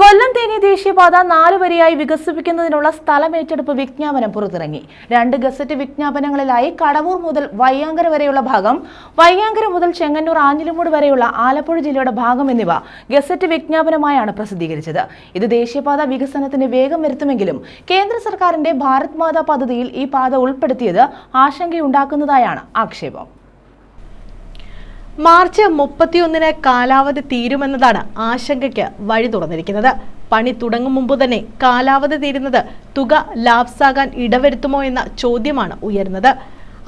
കൊല്ലം തേനി ദേശീയപാത നാല് വികസിപ്പിക്കുന്നതിനുള്ള സ്ഥലമേറ്റെടുപ്പ് വിജ്ഞാപനം പുറത്തിറങ്ങി. രണ്ട് ഗസറ്റ് വിജ്ഞാപനങ്ങളിലായി കടവൂർ മുതൽ വയ്യാങ്കര വരെയുള്ള ഭാഗം വയ്യാങ്കര മുതൽ ചെങ്ങന്നൂർ ആഞ്ഞിലിമൂട് വരെയുള്ള ആലപ്പുഴ ജില്ലയുടെ ഭാഗം എന്നിവ ഗസറ്റ് വിജ്ഞാപനമായാണ് പ്രസിദ്ധീകരിച്ചത്. ഇത് ദേശീയപാത വികസനത്തിന് വേഗം വരുത്തുമെങ്കിലും കേന്ദ്ര സർക്കാരിന്റെ ഭാരത് മാതാ പദ്ധതിയിൽ ഈ പാത ഉൾപ്പെടുത്തിയത് ആശങ്കയുണ്ടാക്കുന്നതായാണ് ആക്ഷേപം. മാർച്ച് മുപ്പത്തിയൊന്നിന് കാലാവധി തീരുമെന്നതാണ് ആശങ്കയ്ക്ക് വഴി തുറന്നിരിക്കുന്നത്. പണി തുടങ്ങും മുമ്പ് തന്നെ കാലാവധി തീരുന്നത് തുക ലാപ്സാകാൻ ഇടവരുത്തുമോ എന്ന ചോദ്യമാണ് ഉയരുന്നത്.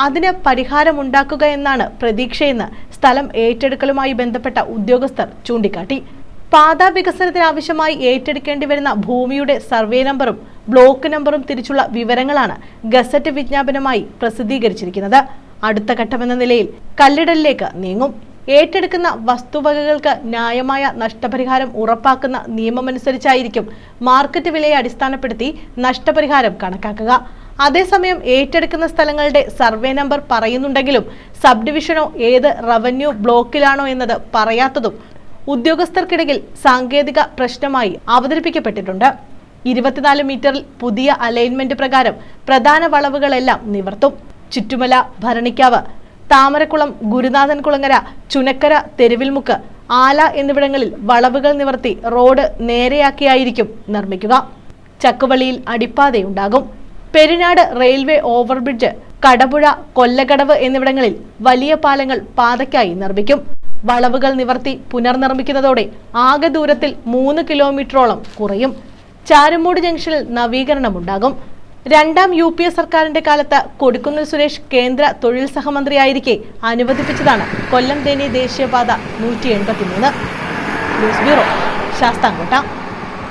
അതിന് പരിഹാരമുണ്ടാക്കുക എന്നാണ് പ്രതീക്ഷയെന്ന് സ്ഥലം ഏറ്റെടുക്കലുമായി ബന്ധപ്പെട്ട ഉദ്യോഗസ്ഥർ ചൂണ്ടിക്കാട്ടി. പാതാ വികസനത്തിനാവശ്യമായി ഏറ്റെടുക്കേണ്ടി വരുന്ന ഭൂമിയുടെ സർവേ നമ്പറും ബ്ലോക്ക് നമ്പറും തിരിച്ചുള്ള വിവരങ്ങളാണ് ഗസറ്റ് വിജ്ഞാപനമായി പ്രസിദ്ധീകരിച്ചിരിക്കുന്നത്. അടുത്ത ഘട്ടമെന്ന നിലയിൽ കല്ലിടലിലേക്ക് നീങ്ങും. ഏറ്റെടുക്കുന്ന വസ്തുവകകൾക്ക് ന്യായമായ നഷ്ടപരിഹാരം ഉറപ്പാക്കുന്ന നിയമമനുസരിച്ചായിരിക്കും മാർക്കറ്റ് വിലയെ അടിസ്ഥാനപ്പെടുത്തി നഷ്ടപരിഹാരം കണക്കാക്കുക. അതേസമയം ഏറ്റെടുക്കുന്ന സ്ഥലങ്ങളുടെ സർവേ നമ്പർ പറയുന്നുണ്ടെങ്കിലും സബ് ഡിവിഷനോ ഏത് റവന്യൂ ബ്ലോക്കിലാണോ എന്നത് പറയാത്തതും ഉദ്യോഗസ്ഥർക്കിടയിൽ സാങ്കേതിക പ്രശ്നമായി അവതരിപ്പിക്കപ്പെട്ടിട്ടുണ്ട്. ഇരുപത്തിനാല് മീറ്ററിൽ പുതിയ അലൈൻമെന്റ് പ്രകാരം പ്രധാന വളവുകളെല്ലാം നിവർത്തും. ചുറ്റുമല ഭരണിക്കാവ് താമരക്കുളം ഗുരുനാഥൻ കുളങ്ങര ചുനക്കര തെരുവിൽമുക്ക് ആല എന്നിവിടങ്ങളിൽ വളവുകൾ നിവർത്തി റോഡ് നേരെയാക്കിയായിരിക്കും നിർമ്മിക്കുക. ചക്കുവള്ളിയിൽ അടിപ്പാതയുണ്ടാകും. പെരിനാട് റെയിൽവേ ഓവർബ്രിഡ്ജ് കടപുഴ കൊല്ലകടവ് എന്നിവിടങ്ങളിൽ വലിയ പാലങ്ങൾ പാതയ്ക്കായി നിർമ്മിക്കും. വളവുകൾ നിവർത്തി പുനർനിർമ്മിക്കുന്നതോടെ ആകെ ദൂരത്തിൽ മൂന്ന് കിലോമീറ്ററോളം കുറയും. ചാരുമൂട് ജംഗ്ഷനിൽ നവീകരണമുണ്ടാകും. രണ്ടാം യു പി എ സർക്കാരിന്റെ കാലത്ത് കൊടിക്കുന്നിൽ സുരേഷ് കേന്ദ്ര തൊഴിൽ സഹമന്ത്രിയായിരിക്കെ അനുവദിപ്പിച്ചതാണ്. കൊല്ലം തേനി ദേശീയപാത നൂറ്റി എൺപത്തിമൂന്ന്. News bureau Sasthamkotta.